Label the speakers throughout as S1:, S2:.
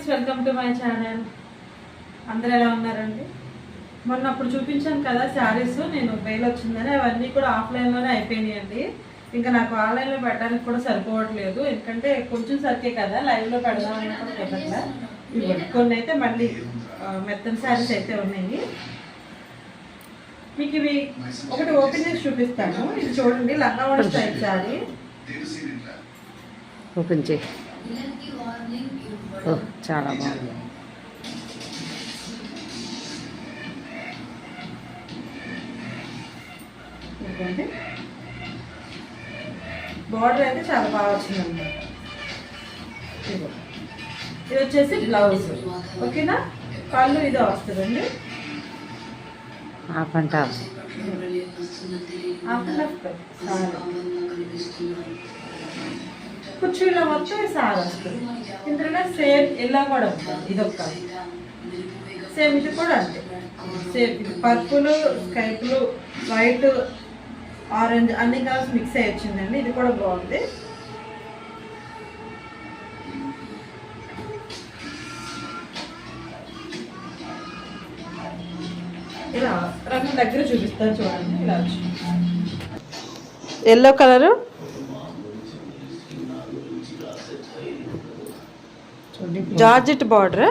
S1: Friends welcome to my channel అందరు ఎలా ఉన్నారండి? మొన్న అప్పుడు చూపించాను కదా శారీస్ నేను బెయిల్ వచ్చిందని అవన్నీ కూడా ఆఫ్లైన్లోనే అయిపోయినాయండి. ఇంకా నాకు ఆన్లైన్లో పెట్టడానికి కూడా సరిపోవట్లేదు. ఎందుకంటే కొంచెం సరికే కదా లైవ్లో పెడదామని కూడా కుదరట్లే ఇవ్వండి. కొన్ని అయితే మళ్ళీ ఆ, మెత్తని శారీస్ అయితే ఉన్నాయి. మీకు ఇవి ఒకటి ఓపెన్ చేసి చూపిస్తాను. ఇది చూడండి లంగా స్టైల్ శారీ.
S2: ఓపెన్ చేయి. చాలా బాగుంది.
S1: బార్డర్ అయితే చాలా బాగా వచ్చింది అనమాట ఇది వచ్చేసి బ్లౌజ్. ఓకేనా? పళ్ళు ఇదే వస్తుందండి.
S2: Half and half.
S1: After sorry. కుర్చీలో మొత్తం ఈ సారీ వస్తుంది ఇందులో సేమ్ ఇలా కూడా ఉంటుంది. ఇది ఒక సేమ్ ఇది కూడా అంతే. సేమ్ ఇది purple sky blue white orange అన్ని కలర్స్ మిక్స్ అయ్యి వచ్చిందండి ఇది కూడా బాగుంది. ఇలా రంగు దగ్గర చూపిస్తాను చూడండి. ఇలా yellow colour? Georgette border?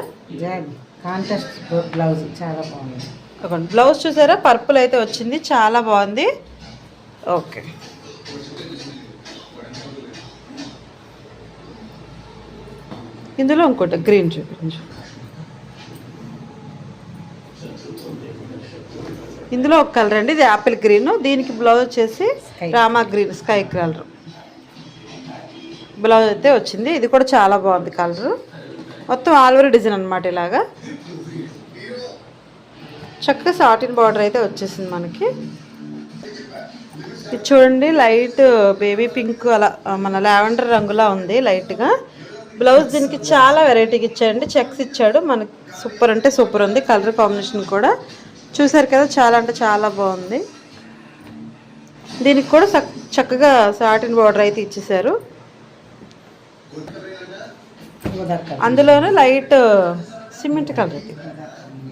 S2: Blouse చాలా బాగుంది.
S1: బ్లౌజ్ చూసారా? పర్పుల్ అయితే వచ్చింది. చాలా బాగుంది. ఓకే. ఇందులో ఇంకోటి గ్రీన్ చూపించు ఇందులో ఒక కలర్ అండి. ఇది యాపిల్ గ్రీన్. దీనికి బ్లౌజ్ వచ్చేసి. Rama green sky colour. Blouse అయితే వచ్చింది. ఇది కూడా చాలా బాగుంది కలర్. మొత్తం ఆల్ ఓవర్ డిజైన్ అనమాట ఇలాగా. చక్కగా సాటిన్ బార్డర్ అయితే వచ్చేసింది మనకి. ఇది చూడండి లైట్ బేబీ పింక్ అలా మన లావెండర్ రంగులా ఉంది లైట్గా. బ్లౌజ్ దీనికి చాలా వెరైటీగా ఇచ్చాడండి. చెక్స్ ఇచ్చాడు. మనకి సూపర్ అంటే సూపర్ ఉంది కలర్ కాంబినేషన్ కూడా. చూసారు కదా చాలా అంటే చాలా బాగుంది. దీనికి కూడా చక్కగా సాటిన్ బార్డర్ అయితే ఇచ్చేసారు అందులోనే లైట్ సిమెంట్ కలర్. ఇది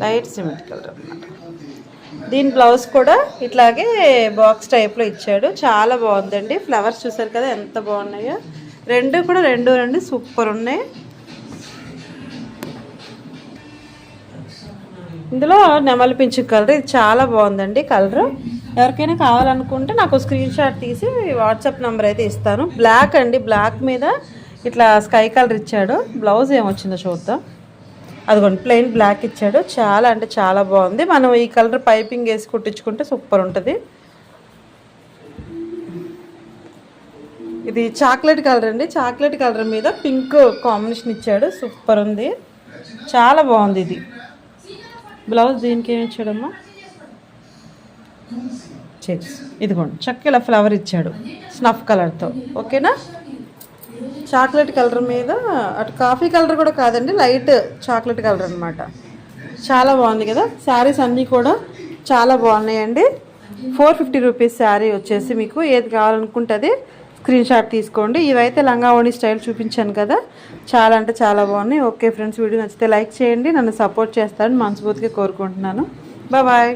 S1: లైట్ సిమెంట్ కలర్ అనమాట దీని బ్లౌజ్ కూడా ఇట్లాగే బాక్స్ టైప్లో ఇచ్చాడు. చాలా బాగుందండి. ఫ్లవర్స్ చూసారు కదా ఎంత బాగున్నాయో. రెండు కూడా రెండు రెండు సూపర్ ఉన్నాయి. ఇందులో నెమలి పింఛు కలర్. ఇది చాలా బాగుందండి కలర్. ఎవరికైనా కావాలనుకుంటే నాకు స్క్రీన్ షాట్ తీసి వాట్సాప్ నెంబర్ అయితే ఇస్తాను. బ్లాక్ అండి. బ్లాక్ మీద ఇట్లా స్కై కలర్ ఇచ్చాడు. బ్లౌజ్ ఏమొచ్చిందో చూద్దాం. అదిగోండి ప్లెయిన్ బ్లాక్ ఇచ్చాడు. చాలా అంటే చాలా బాగుంది. మనం ఈ కలర్ పైపింగ్ వేసి కుట్టించుకుంటే సూపర్ ఉంటుంది. ఇది చాక్లెట్ కలర్ అండి. చాక్లెట్ కలర్ మీద పింక్ కాంబినేషన్ ఇచ్చాడు. సూపర్ ఉంది. చాలా బాగుంది ఇది. బ్లౌజ్ దీనికి ఏమి ఇచ్చాడమ్మా?
S2: చెక్స్.
S1: ఇదిగోండి చక్క ఇలా ఫ్లవర్ ఇచ్చాడు. స్నఫ్ కలర్తో. ఓకేనా? చాక్లెట్ కలర్ మీద అటు కాఫీ కలర్ కూడా కాదండి లైట్ చాక్లెట్ కలర్ అనమాట చాలా బాగుంది కదా? శారీస్ అన్నీ కూడా చాలా బాగున్నాయండి. ఫోర్ ఫిఫ్టీ రూపీస్ శారీ వచ్చేసి మీకు ఏది కావాలనుకుంటే అది స్క్రీన్ షాట్ తీసుకోండి. ఇవైతే లంగావోణి స్టైల్ చూపించాను కదా? చాలా అంటే చాలా బాగున్నాయి. ఓకే ఫ్రెండ్స్ వీడియో నచ్చితే లైక్ చేయండి. నన్ను సపోర్ట్ చేస్తారని మనస్ఫూర్తిగా కోరుకుంటున్నాను. బాయ్